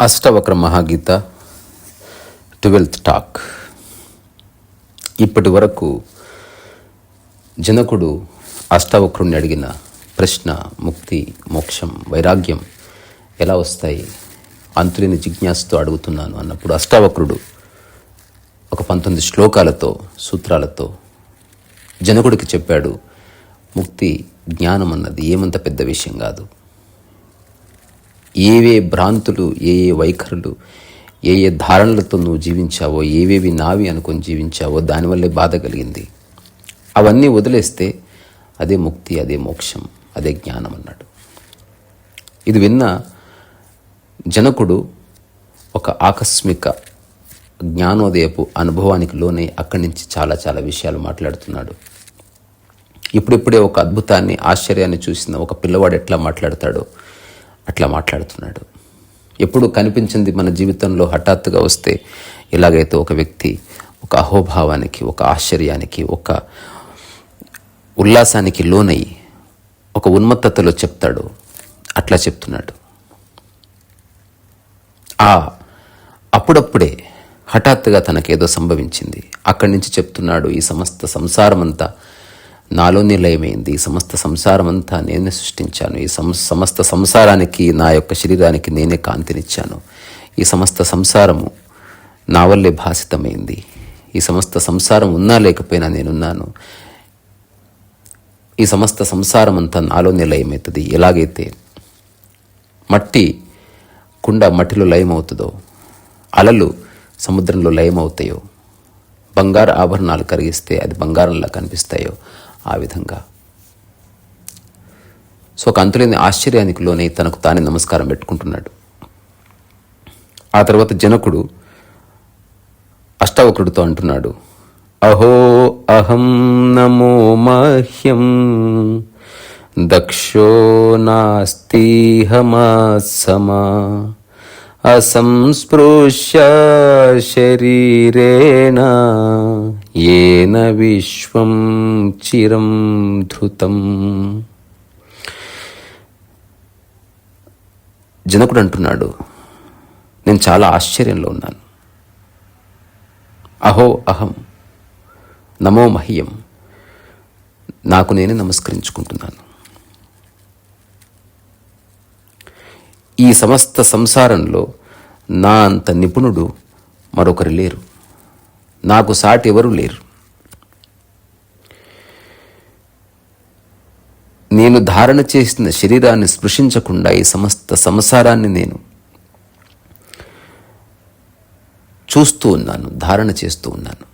Ashtavakra మహాగీత twelfth talk. ఇప్పటి వరకు జనకుడు అష్టవక్రుణ్ణి అడిగిన ప్రశ్న ముక్తి మోక్షం వైరాగ్యం ఎలా వస్తాయి? అంతులేని జిజ్ఞాసతో అడుగుతున్నాను అన్నప్పుడు అష్టావక్రుడు ఒక పంతొమ్మిది శ్లోకాలతో సూత్రాలతో జనకుడికి చెప్పాడు ముక్తి జ్ఞానం అన్నది ఏమంత పెద్ద విషయం కాదు. ఏవే భ్రాంతులు ఏ ఏ వైఖరులు ఏ ఏ ధారణలతో నువ్వు జీవించావో ఏవేవి నావి అనుకొని జీవించావో దానివల్లే బాధ కలిగింది. అవన్నీ వదిలేస్తే అదే ముక్తి అదే మోక్షం అదే జ్ఞానం అన్నాడు. ఇది విన్న జనకుడు ఒక ఆకస్మిక జ్ఞానోదయపు అనుభవానికి లోనే అక్కడి నుంచి చాలా చాలా విషయాలు మాట్లాడుతున్నాడు. ఇప్పుడిప్పుడే ఒక అద్భుతాన్ని ఆశ్చర్యాన్ని చూసిన ఒక పిల్లవాడు ఎట్లా మాట్లాడతాడో అట్లా మాట్లాడుతున్నాడు. ఎప్పుడు కనిపించింది మన జీవితంలో హఠాత్తుగా వస్తే ఎలాగైతే ఒక వ్యక్తి ఒక అహోభావానికి ఒక ఆశ్చర్యానికి ఒక ఉల్లాసానికి లోనై ఒక ఉన్మత్తతలో చెప్తాడు అట్లా చెప్తున్నాడు. ఆ అప్పుడప్పుడే హఠాత్తుగా తనకేదో సంభవించింది. అక్కడి నుంచి చెప్తున్నాడు ఈ సమస్త సంసారమంతా నాలో నాలోనే లయమైంది ఈ సమస్త సంసారం అంతా నేనే సృష్టించాను. ఈ సం సమస్త సంసారానికి నా యొక్క శరీరానికి నేనే కాంతినిచ్చాను. ఈ సమస్త సంసారము నా వల్లే భాసితమైంది. ఈ సమస్త సంసారం ఉన్నా లేకపోయినా నేనున్నాను. ఈ సమస్త సంసారం అంతా నాలోనే లయమవుతుంది ఎలాగైతే మట్టి కుండ మట్టిలో లయమవుతుందో అలలు సముద్రంలో లయమవుతాయో బంగారు ఆభరణాలు కరిగిస్తే అది బంగారంలా కనిపిస్తాయో ఆ విధంగా. సో ఒక అంతులేని ఆశ్చర్యానికి లోనే తనకు తానే నమస్కారం పెట్టుకుంటున్నాడు. ఆ తర్వాత జనకుడు అష్టావకుడితో అంటున్నాడు అహో అహం నమో మహ్యం దక్షో నాస్తిహమాసమా అసంస్పృశ్య శరీరేణ ఏన విశ్వం చిరం ధృతం. జనకుడు అంటున్నాడు నేను చాలా ఆశ్చర్యంలో ఉన్నాను. అహో అహం నమో మహ్యం నాకు నేనే నమస్కరించుకుంటున్నాను. ఈ సమస్త సంసారంలో నా అంత నిపుణుడు మరొకరు లేరు. నాకు సాటి ఎవరు లేరు. నేను ధారణ చేసిన శరీరాన్ని స్పృశించకుండా ఈ సమస్త సంసారాన్ని నేను చూస్తూ ఉన్నాను ధారణ చేస్తూ ఉన్నాను.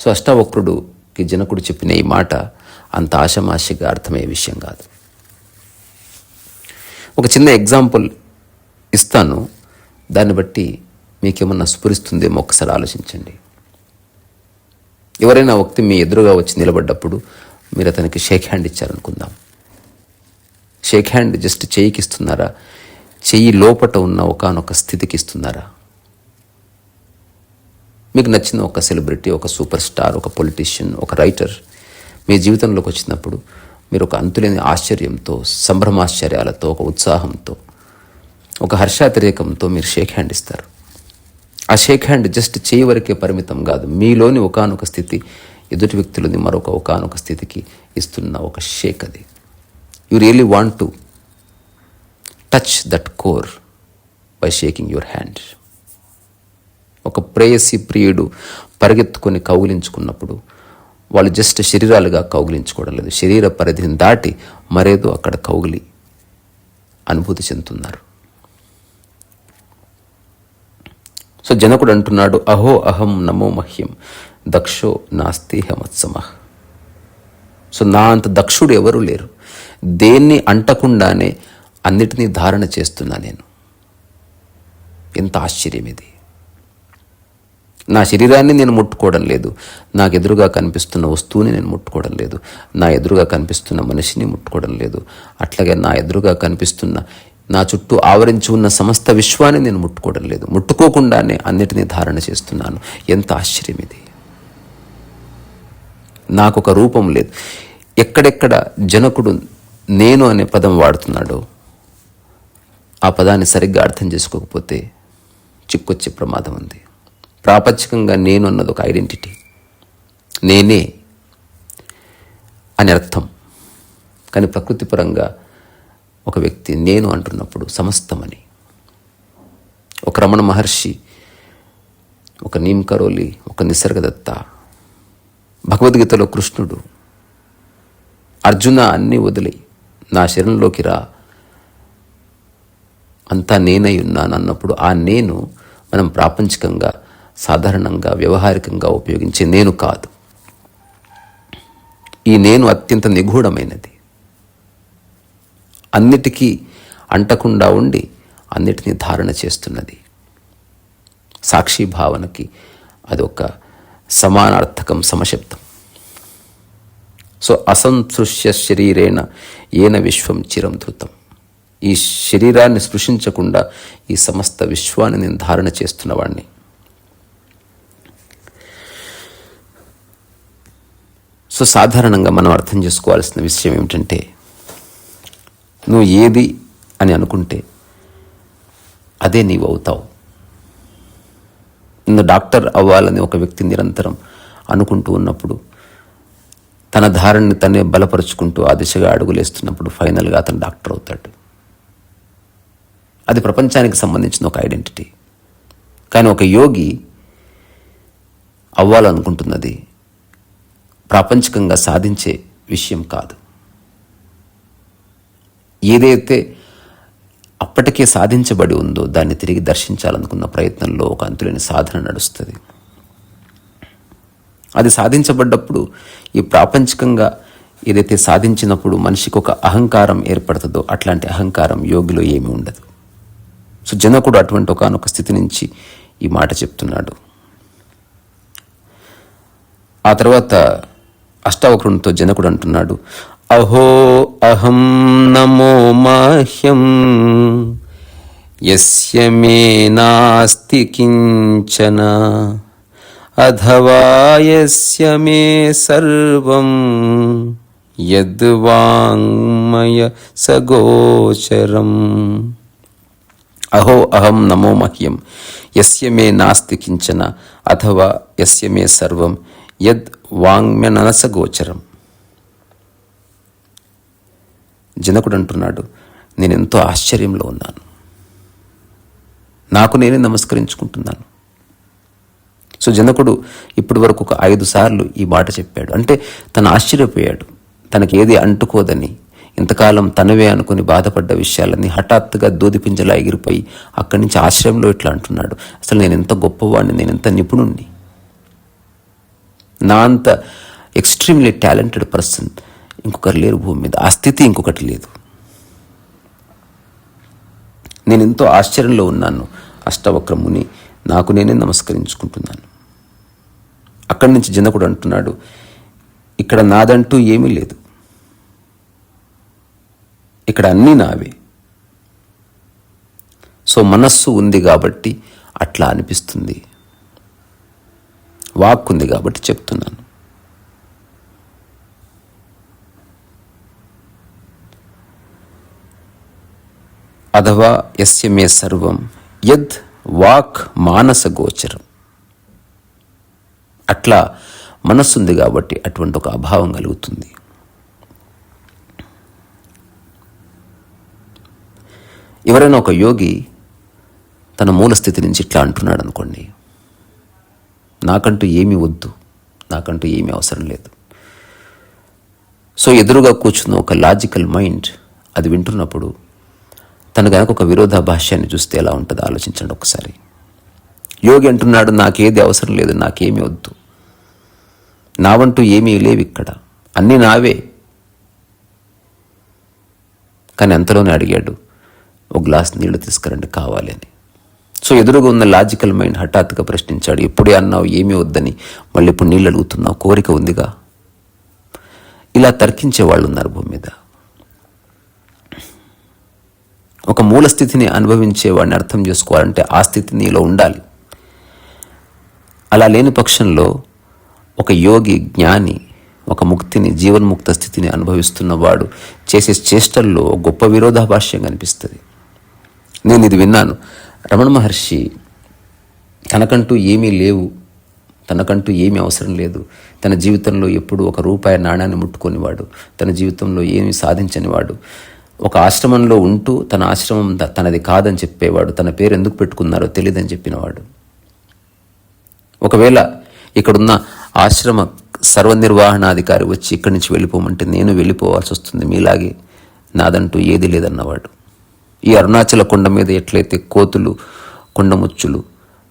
సో అష్టావక్రుడుకి జనకుడు చెప్పిన ఈ మాట అంత ఆశమాషిగా అర్థమయ్యే విషయం కాదు. ఒక చిన్న ఎగ్జాంపుల్ ఇస్తాను. దాన్ని బట్టి మీకేమన్నా స్ఫురిస్తుందేమో ఒకసారి ఆలోచించండి. ఎవరైనా వ్యక్తి మీ ఎదురుగా వచ్చి నిలబడ్డప్పుడు మీరు అతనికి షేక్ హ్యాండ్ ఇచ్చారనుకుందాం. షేక్ హ్యాండ్ జస్ట్ చేయికి ఇస్తున్నారా చెయ్యి లోపట ఉన్న ఒకనొక స్థితికి ఇస్తున్నారా మీకు నచ్చిన ఒక సెలబ్రిటీ ఒక సూపర్ స్టార్ ఒక పొలిటీషియన్ ఒక రైటర్ మీ జీవితంలోకి వచ్చినప్పుడు మీరు ఒక అంతులేని ఆశ్చర్యంతో సంభ్రమాశ్చర్యాలతో ఒక ఉత్సాహంతో ఒక హర్షాతిరేకంతో మీరు షేక్ హ్యాండ్ ఇస్తారు. ఆ షేక్ హ్యాండ్ జస్ట్ చేయి వరకే పరిమితం కాదు మీలోని ఒకనొక స్థితి ఎదుటి వ్యక్తులని మరొక ఒకనొక స్థితికి ఇస్తున్న ఒక షేక్ అది. You really want to touch that core by shaking your hand. ఒక ప్రేయసి ప్రియుడు పరిగెత్తుకొని కౌగిలించుకున్నప్పుడు వాళ్ళు జస్ట్ శరీరాలుగా కౌగిలించుకోవడం లేదు. శరీర పరిధిని దాటి మరేదో అక్కడ కౌగిలి అనుభూతి చెందుతున్నారు. సో జనకుడు అంటున్నాడు అహో అహం నమో మహ్యం దక్షో నాస్తి హమత్సమ. సో నా అంత దక్షుడు ఎవరు లేరు. దేన్ని అంటకుండానే అన్నిటినీ ధారణ చేస్తున్నా నేను. ఎంత ఆశ్చర్యం ఇది. నా శరీరాన్ని నేను ముట్టుకోవడం లేదు. నాకు ఎదురుగా కనిపిస్తున్న వస్తువుని నేను ముట్టుకోవడం లేదు. నా ఎదురుగా కనిపిస్తున్న మనిషిని ముట్టుకోవడం లేదు. అట్లాగే నా ఎదురుగా కనిపిస్తున్న నా చుట్టూ ఆవరించి ఉన్న సమస్త విశ్వాన్ని నేను ముట్టుకోవడం లేదు. ముట్టుకోకుండానే అన్నిటినీ ధారణ చేస్తున్నాను. ఎంత ఆశ్చర్యం ఇది. నాకు ఒక రూపం లేదు. ఎక్కడెక్కడ జనకుడు నేను అనే పదం వాడుతున్నాడో ఆ పదాన్ని సరిగ్గా అర్థం చేసుకోకపోతే చిక్కొచ్చే ప్రమాదం ఉంది. ప్రాపంచికంగా నేను అన్నది ఒక ఐడెంటిటీ. నేనే అని అర్థం. కానీ ప్రకృతిపరంగా ఒక వ్యక్తి నేను అంటున్నప్పుడు సమస్తమని. ఒక రమణ మహర్షి ఒక నీమ్ కరోలి ఒక నిసర్గదత్త భగవద్గీతలో కృష్ణుడు అర్జున అన్నీ వదిలి నా శరణంలోకి రా. అంతా నేనై ఉన్నాను అన్నప్పుడు ఆ నేను మనం ప్రాపంచికంగా సాధారణంగా వ్యవహారికంగా ఉపయోగించే నేను కాదు. ఈ నేను అత్యంత నిగూఢమైనది. అన్నిటికీ అంటకుండా ఉండి అన్నిటినీ ధారణ చేస్తున్నది. సాక్షి భావనకి అదొక సమానార్థకం సమశబ్దం. సో అసంతృష్య శరీరేణ ఏన విశ్వం చిరం ధృతం. ఈ శరీరాన్ని స్పృశించకుండా ఈ సమస్త విశ్వాన్ని నేను ధారణ చేస్తున్నవాడిని సో సాధారణంగా మనం అర్థం చేసుకోవాల్సిన విషయం ఏమిటంటే నువ్వు ఏది అని అనుకుంటే అదే నీవు అవుతావు. నువ్వు డాక్టర్ అవ్వాలని ఒక వ్యక్తి నిరంతరం అనుకుంటూ ఉన్నప్పుడు తన ధారణని తనే బలపరుచుకుంటూ ఆ దిశగా అడుగులేస్తున్నప్పుడు ఫైనల్గా అతను డాక్టర్ అవుతాడు. అది ప్రపంచానికి సంబంధించిన ఒక ఐడెంటిటీ. కానీ ఒక యోగి అవ్వాలనుకుంటున్నది ప్రాపంచికంగా సాధించే విషయం కాదు. ఏదైతే అప్పటికే సాధించబడి ఉందో దాన్ని తిరిగి దర్శించాలనుకున్న ప్రయత్నంలో ఒక అంతులేని సాధన నడుస్తుంది. అది సాధించబడ్డప్పుడు ఈ ప్రాపంచికంగా ఏదైతే సాధించినప్పుడు మనిషికి ఒక అహంకారం ఏర్పడుతుందో అట్లాంటి అహంకారం యోగిలో ఏమీ ఉండదు. సో జనకుడు అటువంటి ఒకనొక స్థితి నుంచి ఈ మాట చెప్తున్నాడు. ఆ తర్వాత అష్టావక్రునితో జనకుడు అంటున్నాడు అహో అహం నమో మహ్యం యస్య మే నాస్తి కించన అథవా యస్య మే సర్వం యద్వాంగ్మయ సగోచరం. అహో అహం నమో మహ్యం యస్య మే నాస్తి కించన అథవా యస్య మే సర్వం యద్ వాంగ్మ్యననసగోచరం జనకుడు అంటున్నాడు నేను ఎంతో ఆశ్చర్యంలో ఉన్నాను. నాకు నేనే నమస్కరించుకుంటున్నాను. సో జనకుడు ఇప్పటి వరకు ఒక ఐదు సార్లు ఈ మాట చెప్పాడు. అంటే తను ఆశ్చర్యపోయాడు. తనకి ఏది అంటుకోదని ఇంతకాలం తనవే అనుకుని బాధపడ్డ విషయాలన్నీ హఠాత్తుగా దూదిపింజలా ఎగిరిపోయి అక్కడి నుంచి ఆశ్రయంలో ఇట్లా అంటున్నాడు. అసలు నేను ఎంత గొప్పవాడిని నేను ఎంత నిపుణుణ్ణి? నా అంత ఎక్స్ట్రీమ్లీ టాలెంటెడ్ పర్సన్ ఇంకొకరు లేరు భూమి మీద. ఆ స్థితి ఇంకొకటి లేదు. నేను ఎంతో ఆశ్చర్యంలో ఉన్నాను. అష్టవక్రముని నాకు నేనే నమస్కరించుకుంటున్నాను. అక్కడి నుంచి జనకుడు అంటున్నాడు ఇక్కడ నాదంటూ ఏమీ లేదు. ఇక్కడ అన్నీ నావే. సో మనస్సు ఉంది కాబట్టి అట్లా అనిపిస్తుంది. వాక్ ఉంది కాబట్టి చెప్తున్నాను. అథవా యస్య సర్వం యద్ వాక్ మానస గోచరం. అట్లా మనస్సుంది కాబట్టి అటువంటి ఒక అభావం కలుగుతుంది. ఎవరైనా ఒక యోగి తన మూల స్థితి నుంచి ఇట్లా అంటున్నాడు అనుకోండి నాకంటూ ఏమీ వద్దు. నాకంటూ ఏమీ అవసరం లేదు. సో ఎదురుగా కూర్చున్న ఒక లాజికల్ మైండ్ అది వింటున్నప్పుడు తను కనుక ఒక విరోధాభాష్యాన్ని చూస్తే ఎలా ఉంటుందో ఆలోచించండి ఒకసారి. యోగి అంటున్నాడు నాకేది అవసరం లేదు నాకేమీ వద్దు. నావంటూ ఏమీ లేవు ఇక్కడ. అన్నీ నావే. కానీ అంతలోనే అడిగాడు ఒక గ్లాస్ నీళ్ళు తీసుకురండి కావాలి అని. సో ఎదురుగా ఉన్న లాజికల్ మైండ్ హఠాత్తుగా ప్రశ్నించాడు ఎప్పుడే అన్నావు ఏమీ వద్దని మళ్ళీ ఇప్పుడు నీళ్ళు అడుగుతున్నావు కోరిక ఉందిగా? ఇలా తర్కించే వాళ్ళు ఉన్నారు భూమి మీద. ఒక మూల స్థితిని అనుభవించే వాడిని అర్థం చేసుకోవాలంటే ఆ స్థితి నీలో ఉండాలి. అలా లేని పక్షంలో ఒక యోగి జ్ఞాని ఒక ముక్తిని జీవన్ముక్త స్థితిని అనుభవిస్తున్నవాడు చేసే చేష్టల్లో గొప్ప విరోధాభాష్యం కనిపిస్తుంది. నేను ఇది విన్నాను. రమణ మహర్షి తనకంటూ ఏమీ లేవు తనకంటూ ఏమీ అవసరం లేదు. తన జీవితంలో ఎప్పుడు ఒక రూపాయి నాణ్యాన్ని ముట్టుకొనివాడు తన జీవితంలో ఏమీ సాధించనివాడు. ఒక ఆశ్రమంలో ఉంటూ తన ఆశ్రమం తనది కాదని చెప్పేవాడు తన పేరు ఎందుకు పెట్టుకున్నారో తెలియదని చెప్పినవాడు. ఒకవేళ ఇక్కడున్న ఆశ్రమ సర్వనిర్వహణాధికారి వచ్చి ఇక్కడి నుంచి వెళ్ళిపోమంటే నేను వెళ్ళిపోవాల్సి వస్తుంది మీలాగే నాదంటూ ఏది లేదన్నవాడు. ఈ అరుణాచల కొండ మీద ఎట్లయితే కోతులు కొండముచ్చులు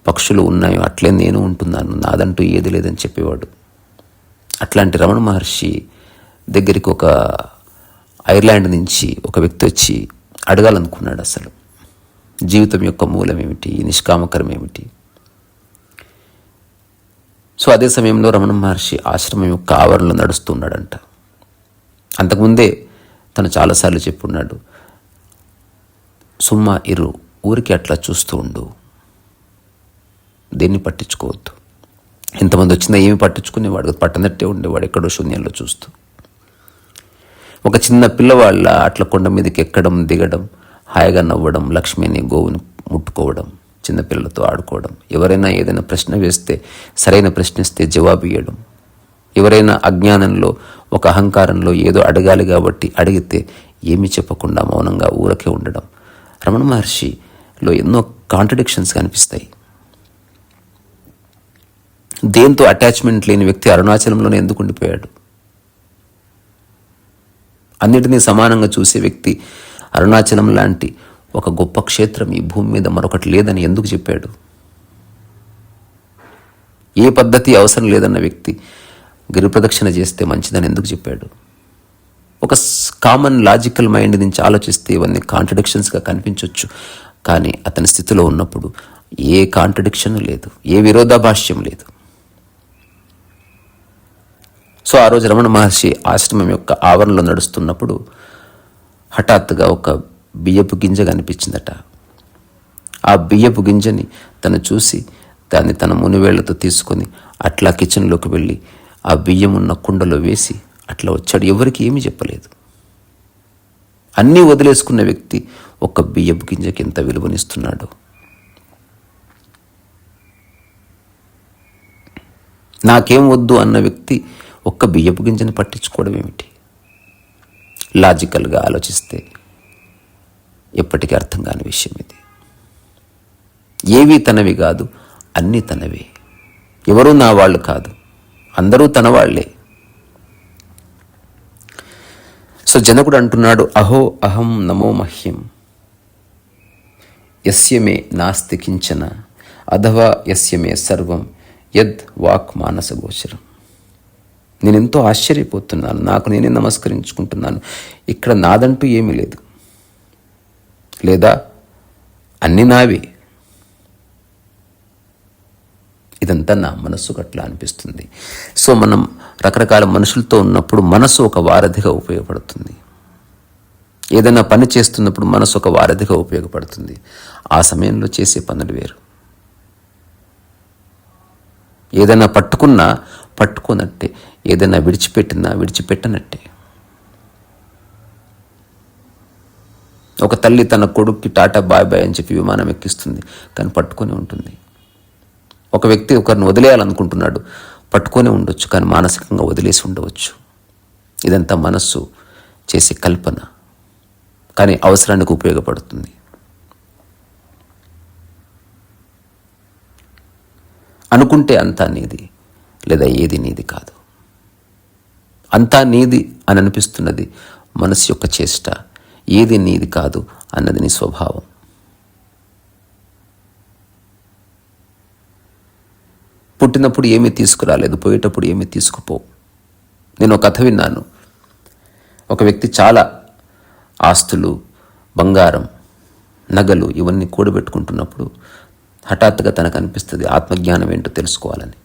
పక్షులు ఉన్నాయో అట్లే నేను ఉంటున్నాను. నాదంటూ ఏది లేదని చెప్పేవాడు. అట్లాంటి రమణ మహర్షి దగ్గరికి ఒక ఐర్లాండ్ నుంచి ఒక వ్యక్తి వచ్చి అడగాలనుకున్నాడు అసలు. జీవితం యొక్క మూలం ఏమిటి నిష్కామకరం ఏమిటి సో అదే సమయంలో రమణ మహర్షి ఆశ్రమం యొక్క ఆవరణలో నడుస్తున్నాడంట అంతకుముందే తను చాలాసార్లు చెప్పున్నాడు. సుమ్మా ఇరు ఊరికి అట్లా చూస్తూ ఉండు. దేన్ని పట్టించుకోవద్దు. ఎంతమంది వచ్చినా ఏమి పట్టించుకునేవాడు? పట్టనట్టే ఉండేవాడు ఎక్కడో శూన్యంలో చూస్తూ. ఒక చిన్న పిల్లవాళ్ళ అట్ల కొండ మీదకి ఎక్కడం దిగడం హాయిగా నవ్వడం లక్ష్మిని గోవుని ముట్టుకోవడం చిన్నపిల్లలతో ఆడుకోవడం ఎవరైనా ఏదైనా ప్రశ్న వేస్తే సరైన ప్రశ్నిస్తే జవాబు ఇవ్వడం ఎవరైనా అజ్ఞానంలో ఒక అహంకారంలో ఏదో అడగాలి కాబట్టి అడిగితే ఏమీ చెప్పకుండా మౌనంగా ఊరకే ఉండడం రమణ మహర్షిలో ఎన్నో కాంట్రడిక్షన్స్ కనిపిస్తాయి. దేంతో అటాచ్మెంట్ లేని వ్యక్తి అరుణాచలంలోనే ఎందుకు ఉండిపోయాడు? అన్నిటినీ సమానంగా చూసే వ్యక్తి అరుణాచలం లాంటి ఒక గొప్ప క్షేత్రం ఈ భూమి మీద మరొకటి లేదని ఎందుకు చెప్పాడు? ఏ పద్ధతి అవసరం లేదన్న వ్యక్తి గిరిప్రదక్షిణ చేస్తే మంచిదని ఎందుకు చెప్పాడు? ఒక కామన్ లాజికల్ మైండ్ నుంచి ఆలోచిస్తే ఇవన్నీ కాంట్రడిక్షన్స్గా కనిపించవచ్చు కానీ అతని స్థితిలో ఉన్నప్పుడు ఏ కాంట్రడిక్షన్ లేదు ఏ విరోధాభాష్యం లేదు. సో ఆ రోజు రమణ మహర్షి ఆశ్రమం యొక్క ఆవరణలో నడుస్తున్నప్పుడు హఠాత్తుగా ఒక బియ్యపు గింజ కనిపించిందట. ఆ బియ్యపు గింజని తను చూసి దాన్ని తన మునివేళ్ళతో తీసుకొని అట్లా కిచెన్లోకి వెళ్ళి ఆ బియ్యం ఉన్న కుండలో వేసి అట్లా వచ్చాడు. ఎవరికి ఏమీ చెప్పలేదు. అన్నీ వదిలేసుకున్న వ్యక్తి ఒక్క బియ్యపు గింజకి ఎంత విలువనిస్తున్నాడు? నాకేం వద్దు అన్న వ్యక్తి ఒక్క బియ్యపు గింజను పట్టించుకోవడం ఏమిటి? లాజికల్గా ఆలోచిస్తే ఎప్పటికీ అర్థం కాని విషయం ఇది. ఏవి తనవి కాదు అన్నీ తనవే. ఎవరూ నా వాళ్ళు కాదు. అందరూ తన వాళ్ళే సో జనకుడు అంటున్నాడు అహో అహం నమో మహ్యం. యస్యమే నాస్తి కించన అథవా యస్యమే సర్వం యద్ వాక్ మానస గోచరం. ఆశ్చర్యపోతున్నాను నాకు నేనే నమస్కరించుకుంటున్నాను ఇక్కడ నాదంటూ ఏమీ లేదు. లేదా అన్ని నావే ఇదంతా నా మనస్సుకు అట్లా అనిపిస్తుంది. సో మనం రకరకాల మనుషులతో ఉన్నప్పుడు మనసు ఒక వారధిగా ఉపయోగపడుతుంది. ఏదైనా పని చేస్తున్నప్పుడు మనసు ఒక వారధిగా ఉపయోగపడుతుంది. ఆ సమయంలో చేసే పనులు వేరు. ఏదైనా పట్టుకున్నా పట్టుకోనట్టే. ఏదైనా విడిచిపెట్టినా విడిచిపెట్టనట్టే. ఒక తల్లి తన కొడుక్కి టాటా బాయ్ బాయ్ అని చెప్పి విమానం ఎక్కిస్తుంది. కానీ పట్టుకొని ఉంటుంది. ఒక వ్యక్తి ఒకరిని వదిలేయాలనుకుంటున్నాడు పట్టుకొని ఉండొచ్చు కానీ మానసికంగా వదిలేసి ఉండవచ్చు. ఇదంతా మనస్సు చేసే కల్పన కానీ అవసరానికి ఉపయోగపడుతుంది. అనుకుంటే అంతా నీది లేదా ఏది నీది కాదు. అంతా నీది అని అనిపిస్తున్నది మనసు యొక్క చేష్ట ఏది నీది కాదు అన్నది నీ స్వభావం. పుట్టినప్పుడు ఏమీ తీసుకురాలేదు పోయేటప్పుడు ఏమీ తీసుకుపోవు నేను ఒక కథ విన్నాను. ఒక వ్యక్తి చాలా ఆస్తులు బంగారం నగలు ఇవన్నీ కూడబెట్టుకుంటున్నప్పుడు హఠాత్తుగా తనకు అనిపిస్తుంది ఆత్మజ్ఞానం ఏంటో తెలుసుకోవాలని.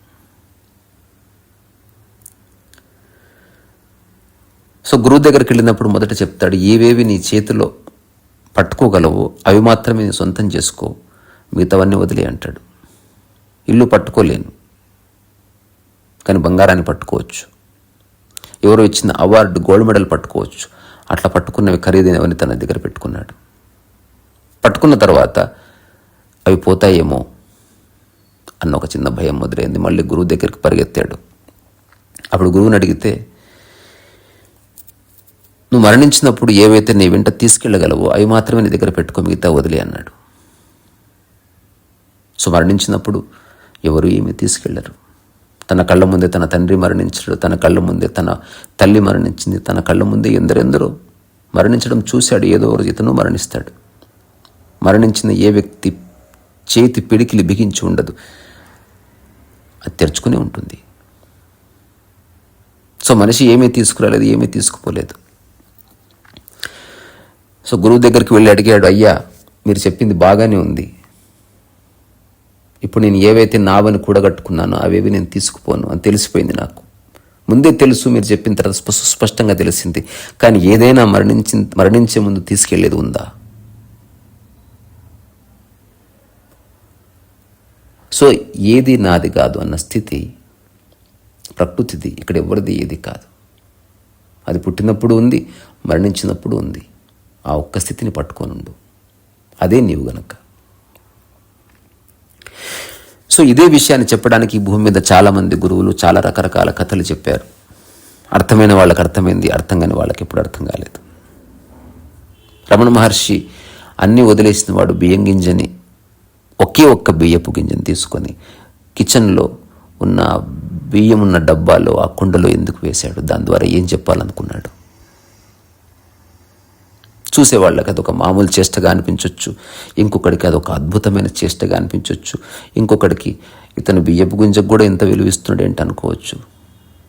సో గురువు దగ్గరికి వెళ్ళినప్పుడు మొదట చెప్తాడు ఏవేవి నీ చేతిలో పట్టుకోగలవో అవి మాత్రమే నీ సొంతం చేసుకో మిగతావన్నీ వదిలే అంటాడు. ఇల్లు పట్టుకోలేను కానీ బంగారాన్ని పట్టుకోవచ్చు. ఎవరో ఇచ్చిన అవార్డు గోల్డ్ మెడల్ పట్టుకోవచ్చు. అట్లా పట్టుకున్నవి ఖరీదైనవని తన దగ్గర పెట్టుకున్నాడు. పట్టుకున్న తర్వాత అవి పోతాయేమో అన్న ఒక చిన్న భయం మొదలైంది. మళ్ళీ గురువు దగ్గరికి పరిగెత్తాడు. అప్పుడు గురువుని అడిగితే నువ్వు మరణించినప్పుడు ఏవైతే నీ వెంట తీసుకెళ్ళగలవో అవి మాత్రమే నీ దగ్గర పెట్టుకో మిగతా వదిలే అన్నాడు. సో మరణించినప్పుడు ఎవరు ఏమీ తీసుకెళ్ళరు. తన కళ్ళ ముందే తన తండ్రి మరణించాడు తన కళ్ళ ముందే తన తల్లి మరణించింది తన కళ్ళ ముందే ఎందరెందరో మరణించడం చూశాడు ఏదో రోజు ఇతను మరణిస్తాడు. మరణించిన ఏ వ్యక్తి చేతి పిడికిలి బిగించి ఉండదు. అది తెరుచుకునే ఉంటుంది. సో మనిషి ఏమీ తీసుకురాలేదు ఏమీ తీసుకుపోలేదు. సో గురువు దగ్గరికి వెళ్ళి అడిగాడు అయ్యా మీరు చెప్పింది బాగానే ఉంది. ఇప్పుడు నేను ఏవైతే నావని కూడగట్టుకున్నానో అవేవి నేను తీసుకుపోను అని తెలిసిపోయింది నాకు. ముందే తెలుసు మీరు చెప్పిన తర్వాత స్ప- స్పష్టంగా తెలిసింది. కానీ ఏదైనా మరణించి మరణించే ముందు తీసుకెళ్ళేది ఉందా? సో ఏది నాది కాదు అన్న స్థితి ప్రకృతిది ఇక్కడ ఎవరిది ఏది కాదు. అది పుట్టినప్పుడు ఉంది మరణించినప్పుడు ఉంది. ఆ ఒక్క స్థితిని పట్టుకోనుండు అదే నీవు గనక. సో ఇదే విషయాన్ని చెప్పడానికి ఈ భూమి మీద చాలామంది గురువులు చాలా రకరకాల కథలు చెప్పారు. అర్థమైన వాళ్ళకి అర్థమైంది అర్థం కాని వాళ్ళకి ఎప్పుడు అర్థం కాలేదు. రమణ మహర్షి అన్నీ వదిలేసిన వాడు బియ్యం గింజని ఒకే ఒక్క బియ్యపు గింజని తీసుకొని కిచెన్లో ఉన్న బియ్యం ఉన్న డబ్బాలో ఆ కుండలో ఎందుకు వేశాడు? దాని ద్వారా ఏం చెప్పాలనుకున్నాడు? చూసేవాళ్ళకి అదొక మామూలు చేష్టగా అనిపించవచ్చు ఇంకొకడికి అదొక అద్భుతమైన చేష్టగా అనిపించవచ్చు ఇంకొకడికి ఇతను బియ్యపు గింజకు కూడా ఇంత విలువిస్తున్నాడు ఏంటి అనుకోవచ్చు.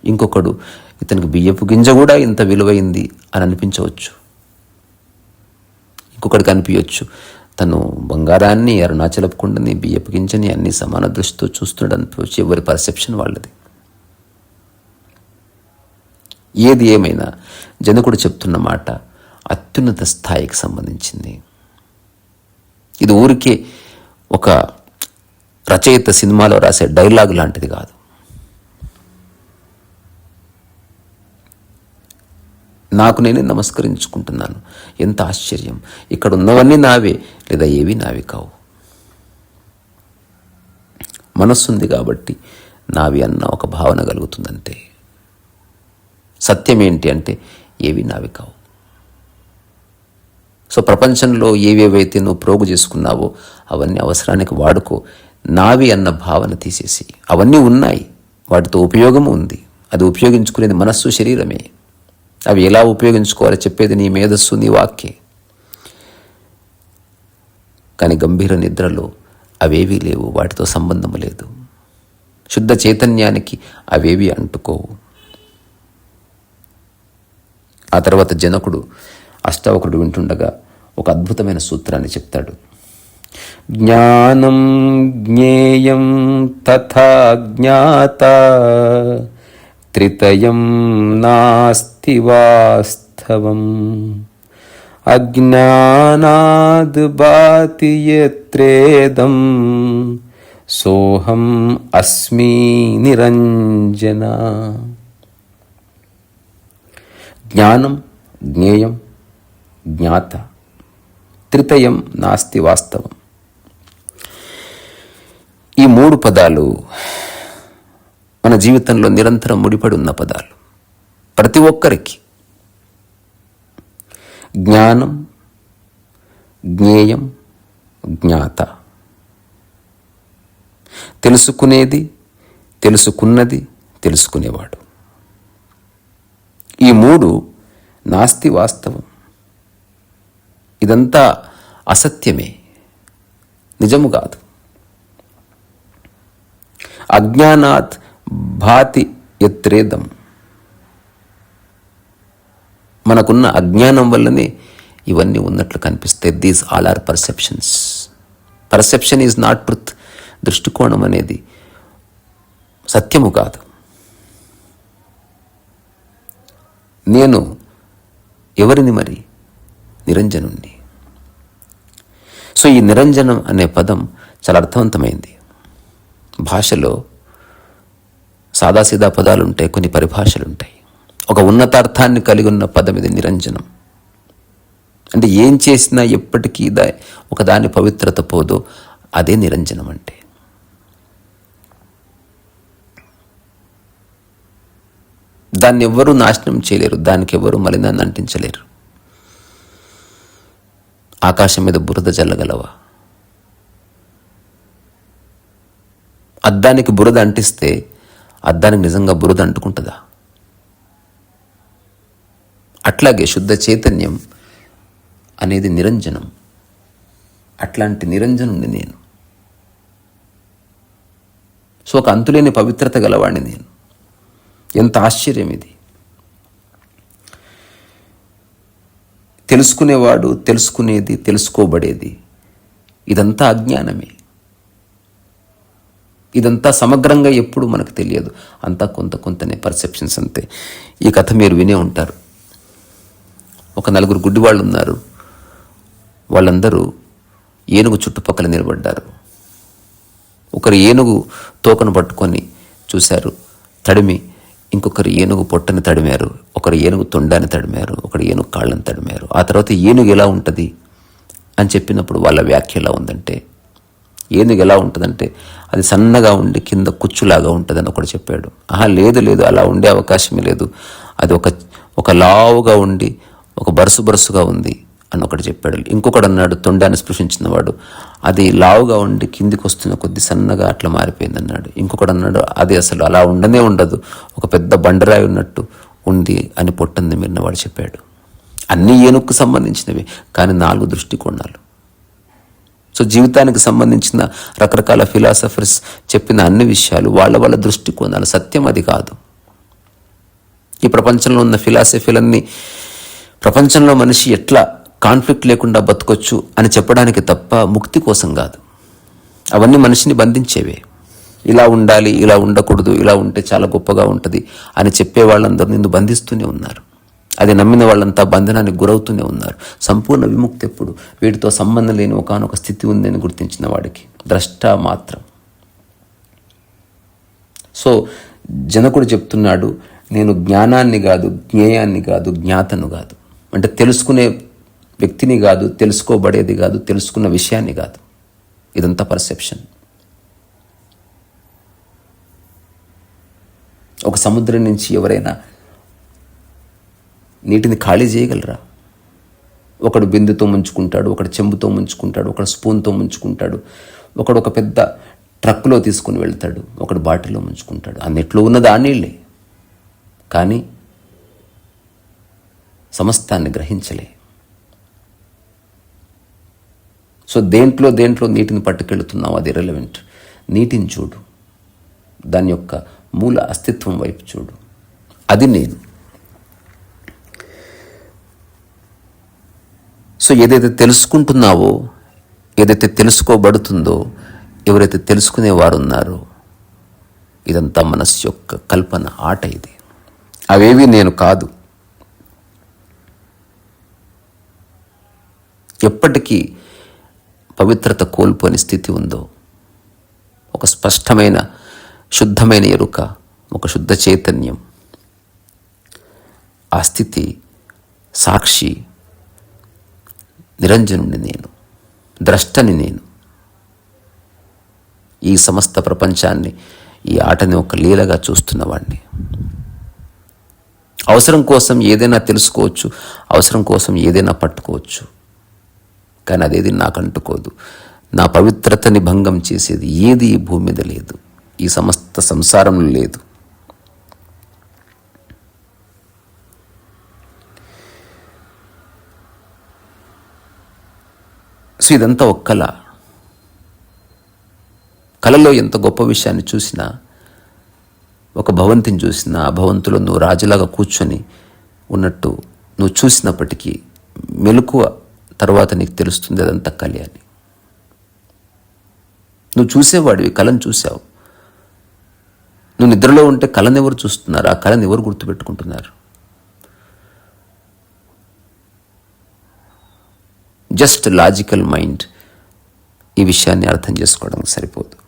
ఇంకొకడు ఇతనికి బియ్యపు గింజ కూడా ఇంత విలువైంది అని అనిపించవచ్చు. ఇంకొకడికి అనిపించవచ్చు తను బంగారాన్ని అరుణాచలపుకుండని బియ్యపు గింజని అన్ని సమాన దృష్టితో చూస్తున్నాడు అనిపించవచ్చు. ఎవరి పర్సెప్షన్ వాళ్ళది. ఏది ఏమైనా జనకుడు చెప్తున్న మాట అత్యున్నత స్థాయికి సంబంధించింది. ఇది ఊరికే ఒక రచయిత సినిమాలో రాసే డైలాగ్ లాంటిది కాదు. నాకు నేనే నమస్కరించుకుంటున్నాను. ఎంత ఆశ్చర్యం. ఇక్కడ ఉన్నవన్నీ నావే లేదా ఏవి నావి కావు. మనస్సుంది కాబట్టి నావి అన్న ఒక భావన కలుగుతుందంతే. సత్యం ఏంటి అంటే ఏవి నావి కావు. సో ప్రపంచంలో ఏవేవైతే నువ్వు ప్రోగు చేసుకున్నావో అవన్నీ అవసరానికి వాడుకో. నావి అన్న భావన తీసేసి. అవన్నీ ఉన్నాయి. వాటితో ఉపయోగము ఉంది. అది ఉపయోగించుకునేది మనస్సు శరీరమే. అవి ఎలా ఉపయోగించుకోవాలో చెప్పేది నీ మేధస్సు నీ వాక్యే కానీ గంభీర నిద్రలో అవేవీ లేవు. వాటితో సంబంధం లేదు. శుద్ధ చైతన్యానికి అవేవి అంటుకోవు. ఆ తర్వాత జనకుడు అష్టావకుడు వింటుండగా ఒక అద్భుతమైన సూత్రాన్ని చెప్తాడు. జ్ఞానం జ్ఞేయం తథా జ్ఞాత త్రితయం నాస్తి వాస్తవం. అజ్ఞానాద్ బాతి యత్రేదం సోహం అస్మి నిరంజన. జ్ఞానం జ్ఞేయం జ్ఞాత. త్రితయం నాస్తి వాస్తవం. ఈ మూడు పదాలు మన జీవితంలో నిరంతరం ముడిపడి ఉన్న పదాలు. ప్రతి ఒక్కరికి. జ్ఞానం జ్ఞేయం జ్ఞాత. తెలుసుకునేది తెలుసుకున్నది తెలుసుకునేవాడు. ఈ మూడు నాస్తి వాస్తవం. ఇదంతా అసత్యమే. నిజము కాదు. అజ్ఞానాత్ భాతి యత్రేదం. మనకున్న అజ్ఞానం వల్లనే ఇవన్నీ ఉన్నట్లు కనిపిస్తాయి these all are perceptions perception is not truth దృష్టికోణం అనేది సత్యము కాదు. నేను ఎవరిని మరి నిరంజనుణ్ణి. సో ఈ నిరంజనం అనే పదం చాలా అర్థవంతమైంది. భాషలో సాదాసీదా పదాలు ఉంటాయి కొన్ని పరిభాషలు ఉంటాయి ఒక ఉన్నతార్థాన్ని కలిగి ఉన్న పదం ఇది నిరంజనం. అంటే ఏం చేసినా ఎప్పటికీ దా ఒకదాని పవిత్రత పోదో అదే నిరంజనం అంటే. దాన్ని ఎవ్వరూ నాశనం చేయలేరు దానికి ఎవ్వరూ మలినాన్ని అంటించలేరు. ఆకాశం మీద బురద జల్లగలవా? అద్దానికి బురద అంటిస్తే అద్దానికి నిజంగా బురద అంటుకుంటుందా? అట్లాగే శుద్ధ చైతన్యం అనేది నిరంజనం. అట్లాంటి నిరంజనుండి నేను. సో ఒక అంతులేని పవిత్రత గలవాడిని నేను. ఎంత ఆశ్చర్యం ఇది. తెలుసుకునేవాడు తెలుసుకునేది తెలుసుకోబడేది. ఇదంతా అజ్ఞానమే. ఇదంతా సమగ్రంగా ఎప్పుడు మనకు తెలియదు. అంతా కొంత కొంతనే పర్సెప్షన్స్ అంతే. ఈ కథ మీరు వినే ఉంటారు. ఒక నలుగురు గుడ్డి వాళ్ళు ఉన్నారు. వాళ్ళందరూ ఏనుగు చుట్టుపక్కల నిలబడ్డారు. ఒకరు ఏనుగు తోకను పట్టుకొని చూశారు. తడిమి ఇంకొకరు ఏనుగు పొట్టని తడిమారు ఒకరు ఏనుగు తొండాన్ని తడిమారు ఒకరు ఏనుగు కాళ్ళని తడిమారు. ఆ తర్వాత ఏనుగు ఎలా ఉంటుంది? అని చెప్పినప్పుడు వాళ్ళ వ్యాఖ్య ఎలా ఉందంటే ఏనుగు ఎలా ఉంటుందంటే అది సన్నగా ఉండి కింద కుచ్చులాగా ఉంటుందని ఒకడు చెప్పాడు. ఆహా లేదు లేదు అలా ఉండే అవకాశమే లేదు. అది ఒక ఒక లావుగా ఉండి ఒక బరుసు బరుసుగా ఉంది. అని ఒకటి చెప్పాడు. ఇంకొకడు అన్నాడు తొండాన్ని స్పృశించిన వాడు. అది లావుగా ఉండి కిందికి వస్తున్న కొద్ది సన్నగా అట్లా మారిపోయింది అన్నాడు. ఇంకొకడు అన్నాడు అది అసలు అలా ఉండనే ఉండదు. ఒక పెద్ద బండరాయి ఉన్నట్టు ఉంది అని పొట్టంది మిన్న వాడు చెప్పాడు. అన్నీ ఏనుక్కు సంబంధించినవి కానీ నాలుగు దృష్టికోణాలు. సో జీవితానికి సంబంధించిన రకరకాల ఫిలాసఫర్స్ చెప్పిన అన్ని విషయాలు వాళ్ళ వాళ్ళ దృష్టికోణాలు. సత్యం అది కాదు. ఈ ప్రపంచంలో ఉన్న ఫిలాసఫీలన్నీ ప్రపంచంలో మనిషి ఎట్లా కాన్ఫ్లిక్ట్ లేకుండా బతకొచ్చు అని చెప్పడానికి తప్ప ముక్తి కోసం కాదు. అవన్నీ మనిషిని బంధించేవే. ఇలా ఉండాలి ఇలా ఉండకూడదు ఇలా ఉంటే చాలా గొప్పగా ఉంటుంది అని చెప్పే వాళ్ళందరూ నిన్ను బంధిస్తూనే ఉన్నారు. అది నమ్మిన వాళ్ళంతా బంధనానికి గురవుతూనే ఉన్నారు. సంపూర్ణ విముక్తి ఎప్పుడు? వీటితో సంబంధం లేని ఒకనొక స్థితి ఉందని గుర్తించిన వాడికి. ద్రష్ట మాత్రం. సో జనకుడు చెప్తున్నాడు నేను జ్ఞానాన్ని కాదు జ్ఞేయాన్ని కాదు జ్ఞాతను కాదు. అంటే తెలుసుకునే వ్యక్తిని కాదు తెలుసుకోబడేది కాదు తెలుసుకున్న విషయాన్ని కాదు. ఇదంతా పర్సెప్షన్. ఒక సముద్రం నుంచి ఎవరైనా నీటిని ఖాళీ చేయగలరా? ఒకడు బిందుతో ముంచుకుంటాడు ఒకడు చెంబుతో ముంచుకుంటాడు ఒకడు స్పూన్తో ముంచుకుంటాడు ఒకడు ఒక పెద్ద ట్రక్కులో తీసుకుని వెళ్తాడు ఒకడు బాటిల్లో ముంచుకుంటాడు. అన్నిట్లో ఉన్నది ఆ నీళ్ళే కానీ సమస్తాన్ని గ్రహించలే. సో దేంట్లో దేంట్లో నీటిని పట్టుకెళ్తున్నావు అది రిలవెంట్ నీటిని చూడు. దాని యొక్క మూల అస్తిత్వం వైపు చూడు. అది నేను. సో ఏదైతే తెలుసుకుంటున్నావో ఏదైతే తెలుసుకోబడుతుందో ఎవరైతే తెలుసుకునేవారు ఉన్నారో ఇదంతా మనస్సు యొక్క కల్పన ఆట ఇది. అవేవి నేను కాదు. ఎప్పటికీ పవిత్రత కోల్పోని స్థితి ఉందో ఒక స్పష్టమైన శుద్ధమైన ఎరుక ఒక శుద్ధ చైతన్యం. ఆ స్థితి సాక్షి నిరంజనుని నేను ద్రష్టని నేను. ఈ సమస్త ప్రపంచాన్ని ఈ ఆటని ఒక లీలగా చూస్తున్నవాడిని అవసరం కోసం ఏదైనా తెలుసుకోవచ్చు అవసరం కోసం ఏదైనా పట్టుకోవచ్చు. కానీ అదేది నాకు అంటుకోదు నా పవిత్రతని భంగం చేసేది ఏది ఈ భూమి మీద లేదు. ఈ సమస్త సంసారంలో లేదు. సో ఇదంతా ఒక కళ. కళలో ఎంత గొప్ప విషయాన్ని చూసినా ఒక భవంతిని చూసినా ఆ భవంతిలో నువ్వు రాజులాగా కూర్చొని ఉన్నట్టు నువ్వు చూసినప్పటికీ మెలకువ తర్వాత నీకు తెలుస్తుంది అదంతా కలి అని. నువ్వు చూసేవాడివి కళను చూసావు. నువ్వు నిద్రలో ఉంటే కళను ఎవరు చూస్తున్నారు? ఆ కళను ఎవరు గుర్తుపెట్టుకుంటున్నారు? జస్ట్ లాజికల్ మైండ్ ఈ విషయాన్ని అర్థం చేసుకోవడానికి సరిపోదు.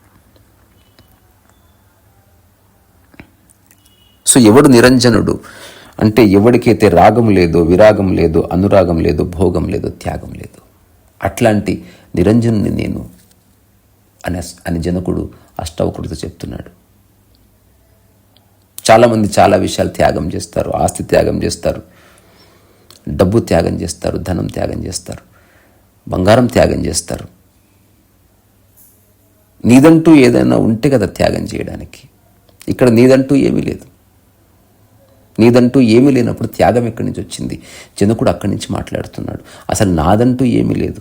సో ఎవడు నిరంజనుడు? అంటే ఎవడికైతే రాగం లేదో విరాగం లేదో అనురాగం లేదో భోగం లేదో త్యాగం లేదు అట్లాంటి నిరంజనుని నేను అని అని జనకుడు అష్టవకుడితో చెప్తున్నాడు. చాలామంది చాలా విషయాలు త్యాగం చేస్తారు ఆస్తి త్యాగం చేస్తారు డబ్బు త్యాగం చేస్తారు ధనం త్యాగం చేస్తారు బంగారం త్యాగం చేస్తారు. నీదంటూ ఏదైనా ఉంటే కదా త్యాగం చేయడానికి. ఇక్కడ నీదంటూ ఏమీ లేదు. నీదంటూ ఏమీ లేనప్పుడు త్యాగం ఎక్కడి నుంచి వచ్చింది? జనకుడు అక్కడి నుంచి మాట్లాడుతున్నాడు. అసలు నాదంటూ ఏమీ లేదు.